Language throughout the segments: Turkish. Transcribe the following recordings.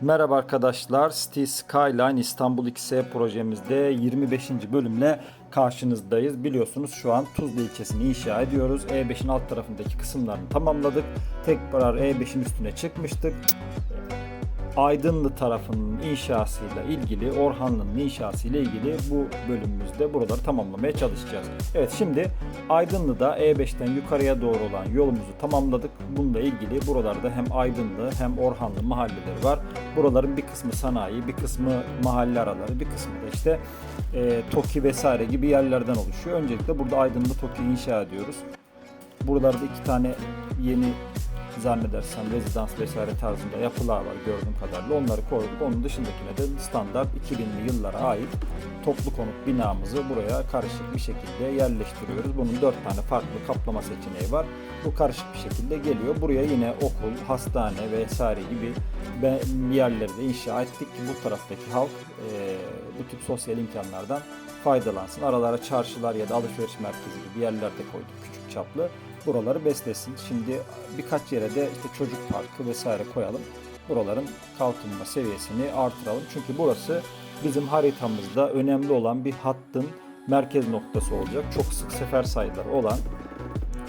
Merhaba arkadaşlar. City Skyline İstanbul XE projemizde 25. bölümle karşınızdayız. Biliyorsunuz şu an Tuzla ilçesini inşa ediyoruz. E5'in alt tarafındaki kısımlarını tamamladık. Tekrar E5'in üstüne çıkmıştık. Aydınlı tarafının inşasıyla ilgili, Orhanlı'nın inşasıyla ilgili bu bölümümüzde buraları tamamlamaya çalışacağız. Evet şimdi Aydınlı'da E5'ten yukarıya doğru olan yolumuzu tamamladık. Bununla ilgili buralarda hem Aydınlı hem Orhanlı mahalleleri var. Buraların bir kısmı sanayi, bir kısmı mahalle araları, bir kısmı da işte e, TOKİ vesaire gibi yerlerden oluşuyor. Öncelikle burada Aydınlı TOKİ inşa ediyoruz. Buralarda iki tane yeni zannedersem rezidans vesaire tarzında yapılar var gördüğüm kadarıyla. Onları koyduk. Onun dışındakine de standart 2000'li yıllara ait toplu konut binamızı buraya karışık bir şekilde yerleştiriyoruz. Bunun dört tane farklı kaplama seçeneği var. Bu karışık bir şekilde geliyor. Buraya yine okul, hastane vesaire gibi yerleri de inşa ettik ki bu taraftaki halk eee, bu tip sosyal imkanlardan faydalansın. Aralara çarşılar ya da alışveriş merkezi gibi yerler de koyduk küçük çaplı. Buraları beslesin. Şimdi birkaç yere de işte çocuk parkı vesaire koyalım. Buraların kalkınma seviyesini artıralım. Çünkü burası bizim haritamızda önemli olan bir hattın merkez noktası olacak. Çok sık sefer sayıları olan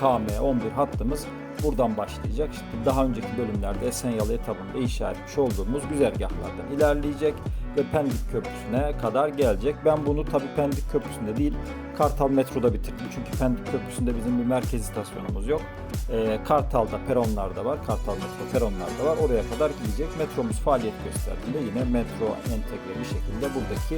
KM11 hattımız buradan başlayacak. İşte daha önceki bölümlerde Esenyalı etabında inşa etmiş olduğumuz güzergahlardan ilerleyecek ve Pendik Köprüsü'ne kadar gelecek. Ben bunu tabii Pendik Köprüsü'nde değil Kartal Metro'da bitirdim. Çünkü Pendik Köprüsü'nde bizim bir merkez istasyonumuz yok. Ee, Kartal'da peronlarda var. Kartal Metro peronlarda var. Oraya kadar gidecek. Metromuz faaliyet gösterdiğinde yine metro entegre bir şekilde buradaki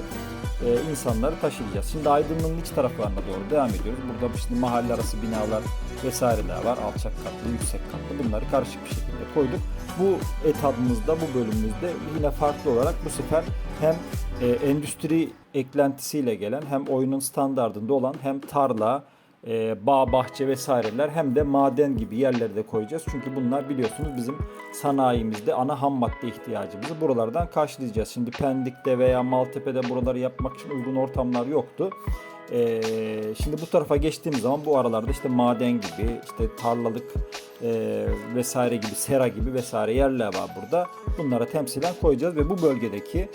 e, insanları taşıyacağız. Şimdi Aydın'ın iç taraflarına doğru devam ediyoruz. Burada şimdi mahalle arası binalar vesaireler var. Alçak katlı, yüksek katlı. Bunları karışık bir şekilde koyduk. Bu etabımızda, bu bölümümüzde yine farklı olarak bu sefer hem e, endüstri eklentisiyle gelen hem oyunun standardında olan hem tarla, e, bağ, bahçe vesaireler hem de maden gibi yerleri de koyacağız. Çünkü bunlar biliyorsunuz bizim sanayimizde ana ham madde ihtiyacımızı buralardan karşılayacağız. Şimdi Pendik'te veya Maltepe'de buraları yapmak için uygun ortamlar yoktu. Ee, şimdi bu tarafa geçtiğimiz zaman bu aralarda işte maden gibi, işte tarlalık e, vesaire gibi, sera gibi vesaire yerler var burada. Bunlara temsilen koyacağız ve bu bölgedeki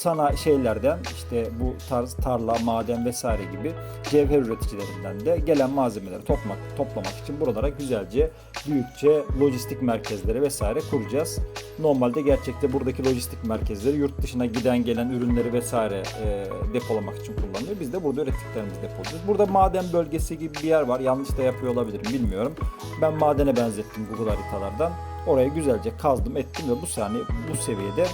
sana şeylerden işte bu tarz tarla, maden vesaire gibi cevher üreticilerinden de gelen malzemeleri toplamak, toplamak için buralara güzelce büyükçe lojistik merkezleri vesaire kuracağız. Normalde gerçekte buradaki lojistik merkezleri yurt dışına giden gelen ürünleri vesaire e, depolamak için kullanılıyor. Biz de burada ürettiklerimizi depoluyoruz. Burada maden bölgesi gibi bir yer var. Yanlış da yapıyor olabilirim bilmiyorum. Ben madene benzettim Google haritalardan. Orayı güzelce kazdım ettim ve bu saniye bu seviyede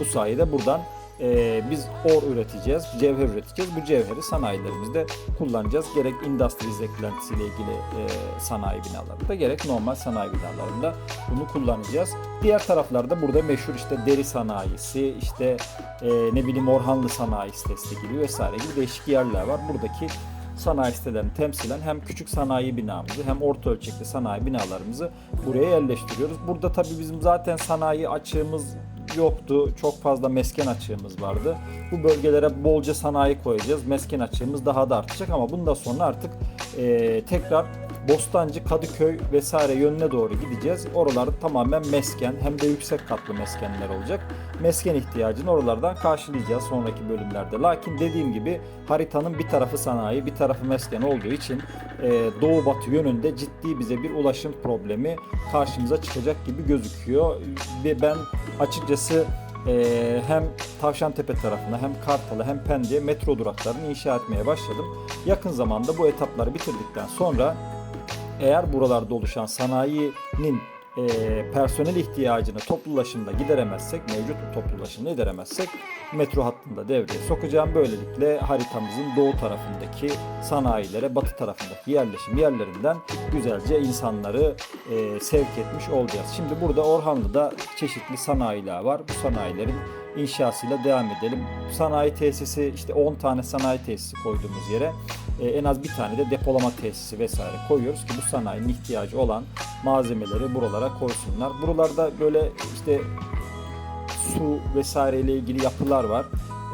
bu sayede buradan e, biz or üreteceğiz, cevher üreteceğiz. Bu cevheri sanayilerimizde kullanacağız. Gerek Industries eklentisiyle ilgili e, sanayi binalarında gerek normal sanayi binalarında bunu kullanacağız. Diğer taraflarda burada meşhur işte deri sanayisi, işte e, ne bileyim Orhanlı sanayi sitesi gibi vesaire gibi değişik yerler var. Buradaki sanayi sitelerini temsilen hem küçük sanayi binamızı hem orta ölçekli sanayi binalarımızı buraya yerleştiriyoruz. Burada tabii bizim zaten sanayi açığımız yoktu. Çok fazla mesken açığımız vardı. Bu bölgelere bolca sanayi koyacağız. Mesken açığımız daha da artacak ama bundan sonra artık eee, tekrar Bostancı, Kadıköy vesaire yönüne doğru gideceğiz. Oralar tamamen mesken hem de yüksek katlı meskenler olacak. Mesken ihtiyacını oralardan karşılayacağız sonraki bölümlerde. Lakin dediğim gibi haritanın bir tarafı sanayi, bir tarafı mesken olduğu için e, doğu batı yönünde ciddi bize bir ulaşım problemi karşımıza çıkacak gibi gözüküyor. Ve ben açıkçası e, hem Tavşantepe tarafına hem Kartal'a hem Pendik'e metro duraklarını inşa etmeye başladım. Yakın zamanda bu etapları bitirdikten sonra eğer buralarda oluşan sanayinin e, personel ihtiyacını toplu ulaşımda gideremezsek, mevcut toplu ulaşımda gideremezsek metro hattında devreye sokacağım. Böylelikle haritamızın doğu tarafındaki sanayilere, batı tarafındaki yerleşim yerlerinden güzelce insanları e, sevk etmiş olacağız. Şimdi burada Orhanlı'da çeşitli sanayiler var. Bu sanayilerin inşasıyla devam edelim. Sanayi tesisi işte 10 tane sanayi tesisi koyduğumuz yere e, en az bir tane de depolama tesisi vesaire koyuyoruz ki bu sanayinin ihtiyacı olan malzemeleri buralara koysunlar. Buralarda böyle işte su vesaire ile ilgili yapılar var.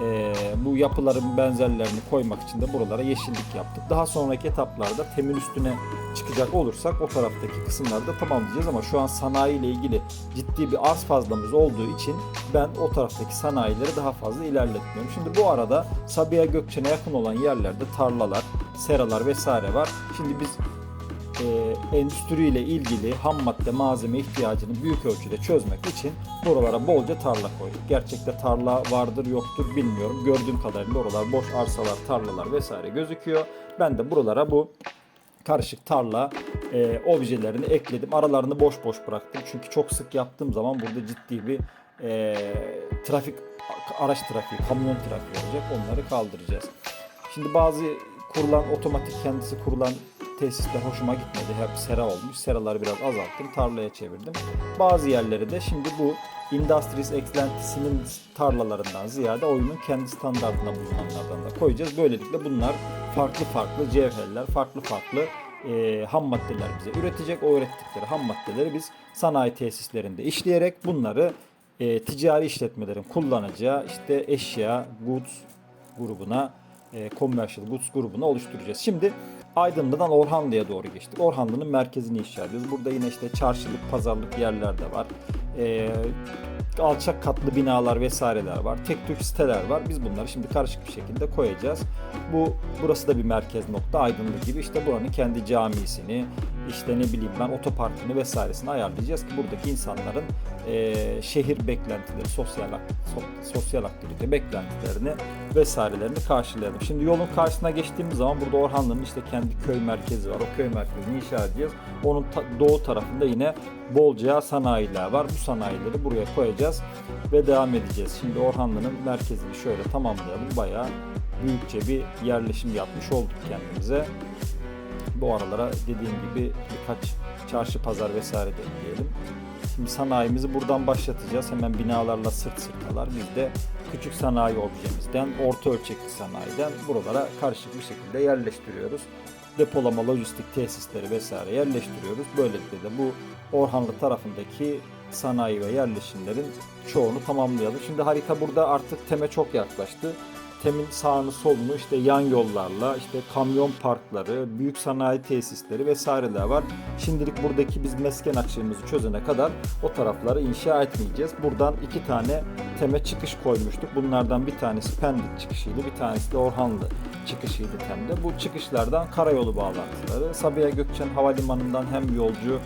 E, bu yapıların benzerlerini koymak için de buralara yeşillik yaptık. Daha sonraki etaplarda temin üstüne çıkacak olursak o taraftaki kısımları da tamamlayacağız ama şu an sanayi ile ilgili ciddi bir arz fazlamız olduğu için ben o taraftaki sanayileri daha fazla ilerletmiyorum. Şimdi bu arada Sabiha Gökçen'e yakın olan yerlerde tarlalar, seralar vesaire var. Şimdi biz e, endüstriyle ilgili ham madde malzeme ihtiyacını büyük ölçüde çözmek için buralara bolca tarla koyduk. Gerçekte tarla vardır yoktur bilmiyorum. Gördüğüm kadarıyla oralar boş arsalar, tarlalar vesaire gözüküyor. Ben de buralara bu karışık tarla e, objelerini ekledim. Aralarını boş boş bıraktım. Çünkü çok sık yaptığım zaman burada ciddi bir e, trafik araç trafiği, kamyon trafiği olacak. Onları kaldıracağız. Şimdi bazı kurulan otomatik kendisi kurulan tesisler hoşuma gitmedi. Hep sera olmuş. Seraları biraz azalttım. Tarlaya çevirdim. Bazı yerleri de şimdi bu Industries Excellency'nin tarlalarından ziyade oyunun kendi standartına bulunanlardan da koyacağız. Böylelikle bunlar farklı farklı cevherler, farklı farklı e, ham maddeler bize üretecek. O ürettikleri ham maddeleri biz sanayi tesislerinde işleyerek bunları e, ticari işletmelerin kullanacağı işte eşya, goods grubuna, e, commercial goods grubuna oluşturacağız. Şimdi Aydınlı'dan Orhanlı'ya doğru geçtik. Orhanlı'nın merkezini inşa ediyoruz. Burada yine işte çarşılık, pazarlık yerler de var. E, alçak katlı binalar vesaireler var. Tek tük siteler var. Biz bunları şimdi karışık bir şekilde koyacağız. Bu burası da bir merkez nokta Aydınlı gibi. İşte buranın kendi camisini, işte ne bileyim ben otoparkını vesairesini ayarlayacağız ki buradaki insanların e, şehir beklentileri, sosyal sosyal aktivite beklentilerini vesairelerini karşılayalım. Şimdi yolun karşısına geçtiğimiz zaman burada Orhanlı'nın işte kendi köy merkezi var. O köy merkezini inşa edeceğiz. Onun ta- doğu tarafında yine bolca sanayiler var. Bu sanayileri buraya koyacağız ve devam edeceğiz. Şimdi Orhanlı'nın merkezini şöyle tamamlayalım. Bayağı büyükçe bir yerleşim yapmış olduk kendimize. Bu aralara dediğim gibi birkaç çarşı pazar vesaire de ekleyelim. Şimdi sanayimizi buradan başlatacağız. Hemen binalarla sırt sırtalar. Biz de küçük sanayi objemizden, orta ölçekli sanayiden buralara karışık bir şekilde yerleştiriyoruz. Depolama, lojistik tesisleri vesaire yerleştiriyoruz. Böylelikle de bu Orhanlı tarafındaki sanayi ve yerleşimlerin çoğunu tamamlayalım. Şimdi harita burada artık teme çok yaklaştı. Temin sağını solunu işte yan yollarla, işte kamyon parkları, büyük sanayi tesisleri vesaireler var. Şimdilik buradaki biz mesken açığımızı çözene kadar o tarafları inşa etmeyeceğiz. Buradan iki tane teme çıkış koymuştuk. Bunlardan bir tanesi Pendik çıkışıydı, bir tanesi de Orhanlı çıkışıydı temde. Bu çıkışlardan karayolu bağlantıları. Sabiha Gökçen Havalimanı'ndan hem yolcu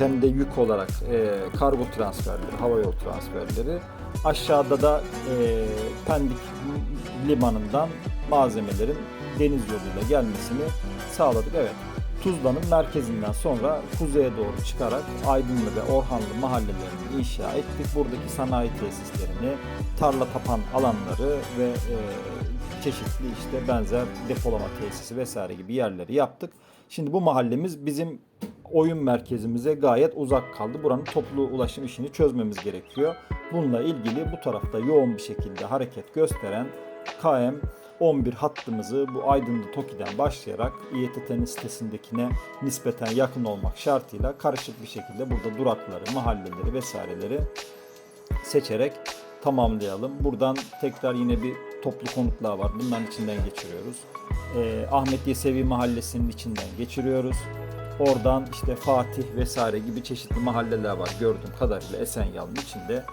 hem de yük olarak e, kargo transferleri, hava yolu transferleri. Aşağıda da e, Pendik limanından malzemelerin deniz yoluyla gelmesini sağladık. Evet. Tuzla'nın merkezinden sonra kuzeye doğru çıkarak Aydınlı ve Orhanlı mahallelerini inşa ettik. Buradaki sanayi tesislerini, tarla tapan alanları ve e, çeşitli işte benzer depolama tesisi vesaire gibi yerleri yaptık. Şimdi bu mahallemiz bizim oyun merkezimize gayet uzak kaldı. Buranın toplu ulaşım işini çözmemiz gerekiyor. Bununla ilgili bu tarafta yoğun bir şekilde hareket gösteren KM 11 hattımızı bu Aydınlı Toki'den başlayarak İETT'nin sitesindekine nispeten yakın olmak şartıyla karışık bir şekilde burada durakları, mahalleleri vesaireleri seçerek tamamlayalım. Buradan tekrar yine bir toplu konutlar var. Bunların içinden geçiriyoruz. Ee, Ahmet Yesevi Mahallesi'nin içinden geçiriyoruz. Oradan işte Fatih vesaire gibi çeşitli mahalleler var gördüğüm kadarıyla Esenyalı'nın içinde.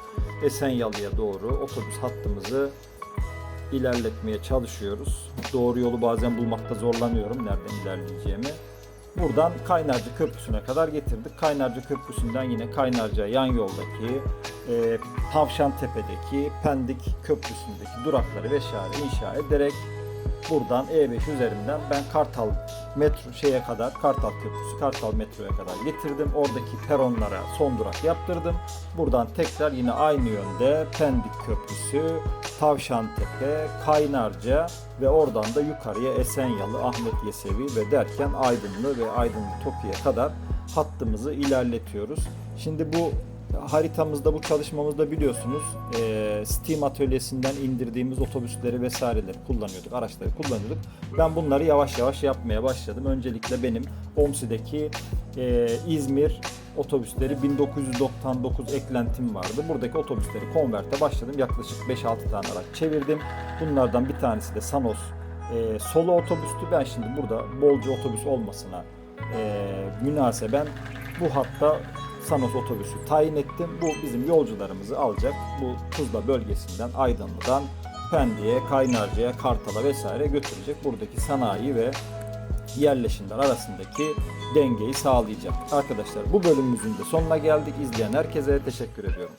Esenyalı'ya doğru otobüs hattımızı ilerletmeye çalışıyoruz. Doğru yolu bazen bulmakta zorlanıyorum nereden ilerleyeceğimi. Buradan Kaynarca Köprüsü'ne kadar getirdik. Kaynarca Köprüsü'nden yine Kaynarca yan yoldaki, e, Tavşantepe'deki, Pendik Köprüsü'ndeki durakları vesaire inşa ederek buradan E5 üzerinden ben Kartal metro şeye kadar Kartal Köprüsü, Kartal metroya kadar getirdim. Oradaki peronlara son durak yaptırdım. Buradan tekrar yine aynı yönde Pendik Köprüsü, Tavşantepe, Kaynarca ve oradan da yukarıya Esenyalı, Ahmet Yesevi ve derken Aydınlı ve Aydınlı Toki'ye kadar hattımızı ilerletiyoruz. Şimdi bu haritamızda bu çalışmamızda biliyorsunuz e, Steam atölyesinden indirdiğimiz otobüsleri vesaireleri kullanıyorduk, araçları kullanıyorduk. Ben bunları yavaş yavaş yapmaya başladım. Öncelikle benim OMSI'deki e, İzmir otobüsleri 1999 eklentim vardı. Buradaki otobüsleri konverte başladım. Yaklaşık 5-6 tane araç çevirdim. Bunlardan bir tanesi de Sanos e, solo otobüstü. Ben şimdi burada bolca otobüs olmasına e, münaseben bu hatta Sanos otobüsü tayin ettim. Bu bizim yolcularımızı alacak. Bu Tuzla bölgesinden Aydınlı'dan Pendik'e, Kaynarca'ya, Kartal'a vesaire götürecek. Buradaki sanayi ve yerleşimler arasındaki dengeyi sağlayacak. Arkadaşlar bu bölümümüzün de sonuna geldik. İzleyen herkese teşekkür ediyorum.